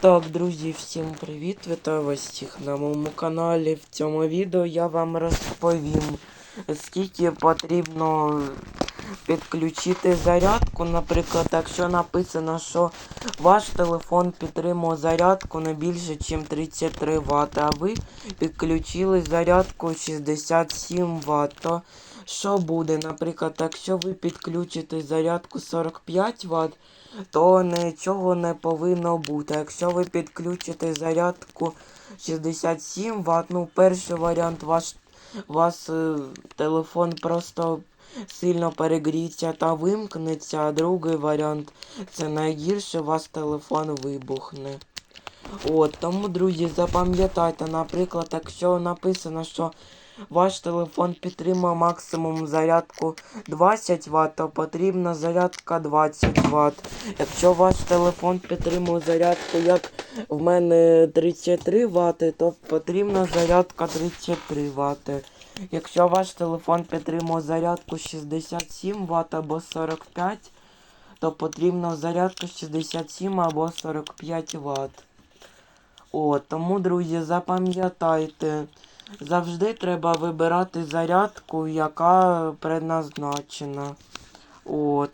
Так, друзі, всім привіт! Вітаю вас всіх на моєму каналі. В цьому відео я вам розповім, скільки потрібно підключити зарядку. Наприклад, якщо написано, що ваш телефон підтримує зарядку не більше, ніж 33 Вт, а ви підключили зарядку 67 Вт, то що буде? Наприклад, якщо ви підключите зарядку 45 Вт, то нічого не повинно бути. Якщо ви підключите зарядку 67 Вт, ну перший варіант ваш вас е, телефон просто сильно перегріється та вимкнеться, а другий варіант це найгірше, у вас телефон вибухне. От, тому, друзі, запам'ятайте, наприклад, якщо написано, що ваш телефон підтримує максимум зарядку 20 Вт, то потрібна зарядка 20 Вт. Якщо ваш телефон підтримує зарядку, як в мене 33 Вт, то потрібна зарядка 33 Вт. Якщо ваш телефон підтримує зарядку 67 Вт або 45, то потрібно зарядка 67 або 45 Вт. О, тому, друзі, запам'ятайте, завжди треба вибирати зарядку, яка предназначена. От.